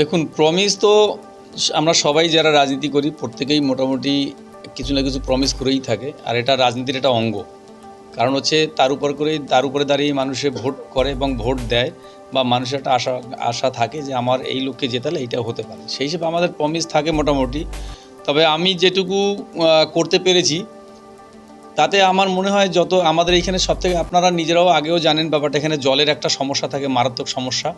দেখুন প্রমিস তো আমরা সবাই যারা রাজনীতি করি, প্রত্যেকেই মোটামুটি কিছু না কিছু প্রমিস করেই থাকে। আর এটা রাজনীতির একটা অঙ্গ। কারণ হচ্ছে তার উপর করেই তার উপরে দাঁড়িয়ে মানুষে ভোট করে এবং ভোট দেয় বা মানুষের একটা আশা আশা থাকে যে আমার এই লোককে জেতালে এইটা হতে পারে। সেই হিসেবে আমাদের প্রমিস থাকে মোটামুটি। তবে আমি যেটুকু করতে পেরেছি, তাতে আমার মনে হয় যত আমাদের এইখানে সব থেকে আপনারা নিজেরাও আগেও জানেন ব্যাপারটা, এখানে জলের একটা সমস্যা থাকে, মারাত্মক সমস্যা।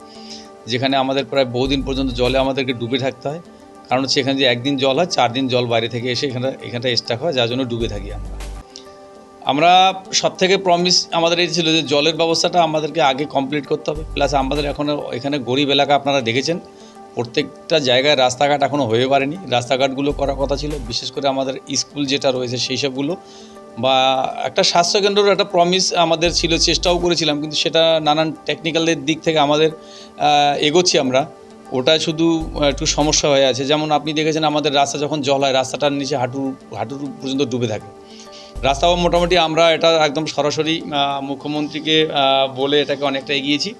যেখানে আমাদের প্রায় বহুদিন পর্যন্ত জলে আমাদেরকে ডুবে থাকতে হয়। কারণ হচ্ছে এখানে যে একদিন জল হয়, চার দিন জল বাইরে থেকে এসে এখানে এখানটা স্টাক হয়, যার জন্য ডুবে থাকি আমরা। আমরা সব থেকে প্রমিস আমাদের এই ছিল যে জলের ব্যবস্থাটা আমাদেরকে আগে কমপ্লিট করতে হবে। প্লাস আমাদের এখনও এখানে গরিব এলাকা আপনারা দেখেছেন, প্রত্যেকটা জায়গায় রাস্তাঘাট এখনও হয়ে পারেনি। রাস্তাঘাটগুলো করার কথা ছিল, বিশেষ করে আমাদের স্কুল যেটা রয়েছে, সেই সবগুলো বা একটা স্বাস্থ্যকেন্দ্রের একটা প্রমিস আমাদের ছিল, চেষ্টাও করেছিলাম, কিন্তু সেটা নানান টেকনিক্যালের দিক থেকে আমাদের এগোচ্ছি আমরা। ওটা শুধু একটু সমস্যা হয়ে আছে। যেমন আপনি দেখেছেন আমাদের রাস্তা যখন জল হয়, রাস্তাটার নিচে হাঁটু, হাঁটুর পর্যন্ত ডুবে থাকে। রাস্তাও মোটামুটি আমরা এটা একদম সরাসরি মুখ্যমন্ত্রীকে বলে এটাকে অনেকটা এগিয়েছি।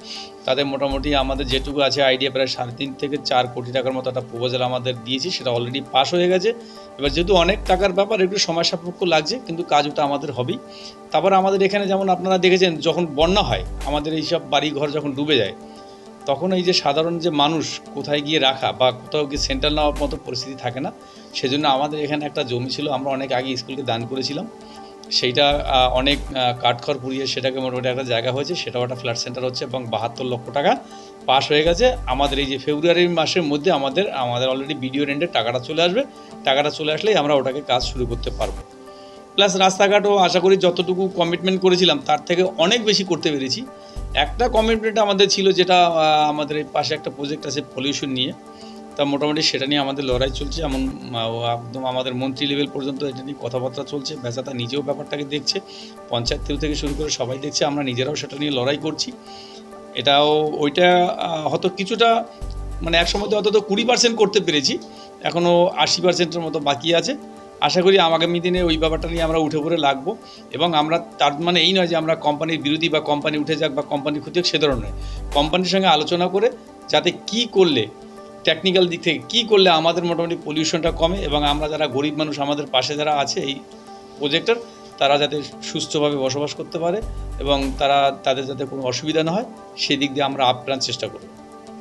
তাদের মোটামুটি আমাদের যেটুকু আছে আইডিয়া প্রায় সাড়ে তিন থেকে চার কোটি টাকার মতো একটা প্রপোজাল আমাদের দিয়েছি, সেটা অলরেডি পাস হয়ে গেছে। এবার যেহেতু অনেক টাকার ব্যাপার, একটু সময় সাপেক্ষ লাগছে, কিন্তু কাজ ওটা আমাদের হবেই। তারপর আমাদের এখানে যেমন আপনারা দেখেছেন, যখন বন্যা হয়, আমাদের এইসব বাড়ি ঘর যখন ডুবে যায় তখন এই যে সাধারণ যে মানুষ কোথায় গিয়ে রাখা বা কোথাও গিয়ে সেন্টার নেওয়ার মতো পরিস্থিতি থাকে না সেজন্য আমাদের এখানে একটা জমি ছিল আমরা অনেক আগে স্কুলকে দান করেছিলাম। সেইটা অনেক আহ, কাঠখড় পুড়িয়ে সেটাকে মোটামুটি একটা জায়গা হয়েছে সেটাও একটা ফ্ল্যাট সেন্টার হচ্ছে এবং বাহাত্তর লক্ষ টাকা পাস হয়ে গেছে। আমাদের এই যে ফেব্রুয়ারি মাসের মধ্যে আমাদের আমাদের অলরেডি বিডিও রেন্টে টাকাটা চলে আসবে। টাকাটা চলে আসলেই আমরা ওটাকে কাজ শুরু করতে পারব। প্লাস রাস্তাঘাটও আশা করি যতটুকু কমিটমেন্ট করেছিলাম, তার থেকে অনেক বেশি করতে পেরেছি। একটা কমিটমেন্ট আমাদের ছিল যেটা আমাদের পাশে একটা প্রজেক্ট আছে পলিউশন নিয়ে। তা মোটামুটি সেটা নিয়ে আমাদের লড়াই চলছে এমন একদম আমাদের মন্ত্রী লেভেল পর্যন্ত এটা নিয়ে কথাবার্তা চলছে। বেচাতা নিজেও ব্যাপারটাকে দেখছে, পঞ্চায়েত থেকে শুরু করে সবাই দেখছে, আমরা নিজেরাও সেটা নিয়ে লড়াই করছি। এটাও ওইটা হয়তো কিছুটা মানে এক সময় তো অন্তত কুড়ি পার্সেন্ট করতে পেরেছি, এখনও আশি পার্সেন্টের মতো বাকি আছে। আশা করি আগামী দিনে ওই ব্যাপারটা নিয়ে আমরা উঠে পড়ে লাগবো এবং আমরা তার মানে এই নয় যে আমরা কোম্পানির বিরোধী বা কোম্পানি উঠে যাক বা কোম্পানি ক্ষতি হোক, সে ধরনের কোম্পানির সঙ্গে আলোচনা করে যাতে কি করলে টেকনিক্যাল দিক থেকে কী করলে আমাদের মোটামুটি পলিউশনটা কমে এবং আমরা যারা গরিব মানুষ, আমাদের পাশে যারা আছে এই প্রজেক্টের তারা যাতে সুস্থভাবে বসবাস করতে পারে এবং তারা, তাদের যাতে কোনো অসুবিধা না হয়, সেদিক দিয়ে আমরা আপ্রাণ চেষ্টা করব।